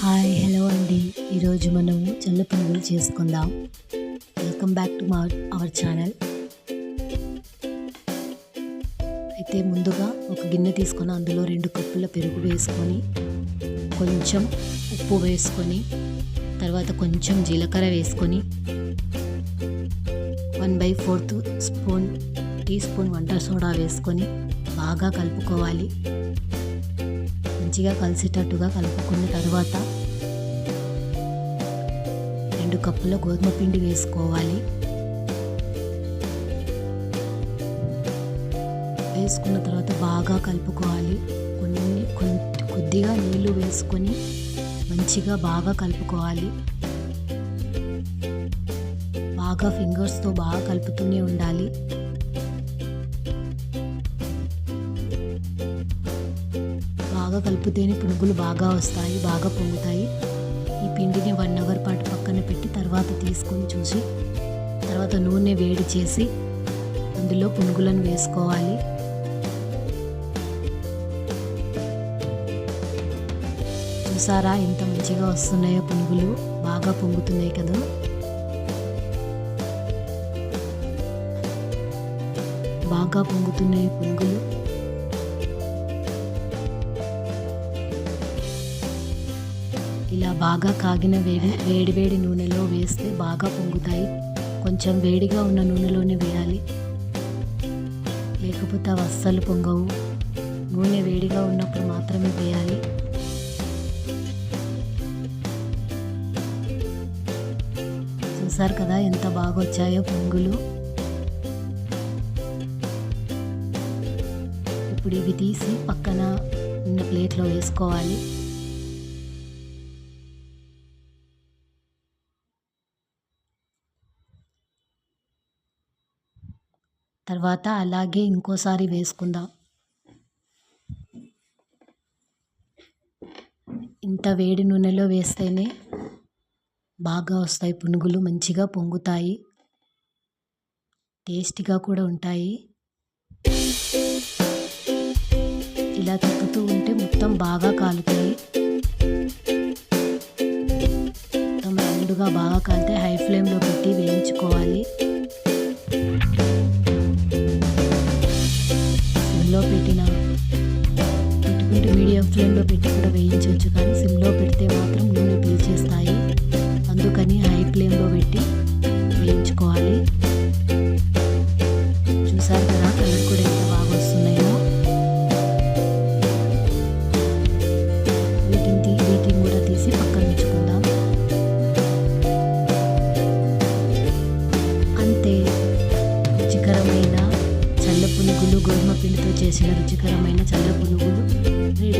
Hi hello అండి. ఈరోజు మనం చల్ల పునుగులు చేసుకుందాం. వెల్కమ్ బ్యాక్ టు మా అవర్ ఛానల్ అయితే ముందుగా ఒక గిన్నె తీసుకొని అందులో రెండు కప్పుల పెరుగు వేసుకొని కొంచెం ఉప్పు వేసుకొని తర్వాత కొంచెం జీలకర్ర వేసుకొని one by fourth spoon teaspoon వంట సోడా వేసుకొని బాగా కలుపుకోవాలి. మంచిగా కలిసేటట్టుగా కలుపుకున్న తర్వాత రెండు కప్పుల గోధుమ పిండి వేసుకోవాలి. వేసుకున్న తర్వాత బాగా కలుపుకోవాలి. కొన్ని కొద్దిగా నీళ్ళు వేసుకొని మంచిగా బాగా కలుపుకోవాలి. బాగా ఫింగర్స్తో బాగా కలుపుతూనే ఉండాలి. బాగా కలిపితేనే పునుగులు బాగా వస్తాయి బాగా పొంగుతాయి. ఈ పిండిని వన్ అవర్ పాటు పక్కన పెట్టి తర్వాత తీసుకొని చూసి తర్వాత నూనె వేడి చేసి అందులో పునుగులను వేసుకోవాలి. చూసారా ఎంత మంచిగా వస్తున్నాయో పునుగులు బాగా పొంగుతున్నాయి కదా. బాగా పొంగుతున్నాయి పునుగులు. ఇలా బాగా కాగిన వేడి వేడి వేడి నూనెలో వేస్తే బాగా పొంగుతాయి. కొంచెం వేడిగా ఉన్న నూనెలోనే వేయాలి. లేకపోతే అవి అస్సలు పొంగవు. నూనె వేడిగా ఉన్నప్పుడు మాత్రమే వేయాలి. చూసారు కదా ఎంత బాగా వచ్చాయో పొంగులు. ఇప్పుడు ఇవి తీసి పక్కన ఉన్న ప్లేట్లో వేసుకోవాలి. తర్వాత అలాగే ఇంకోసారి వేసుకుందాం. ఇంత వేడి నూనెలో వేస్తేనే బాగా వస్తాయి పునుగులు మంచిగా పొంగుతాయి. టేస్టీగా కూడా ఉంటాయి. ఇలా తిప్పుతూ ఉంటే మొత్తం బాగా కాలుతాయి. మొత్తం రౌండ్గా బాగా కాలితే హై ఫ్లేమ్లో సిమ్లో పెట్టిన పెట్టుకుంటే మీడియం ఫ్లేమ్లో పెట్టి కూడా వేయించవచ్చు కానీ సిమ్లో పెడితే మాత్రం నూనె గోధుమ పిండితో చేసిన రుచికరమైన చల్ల పునుగులు రెడీ.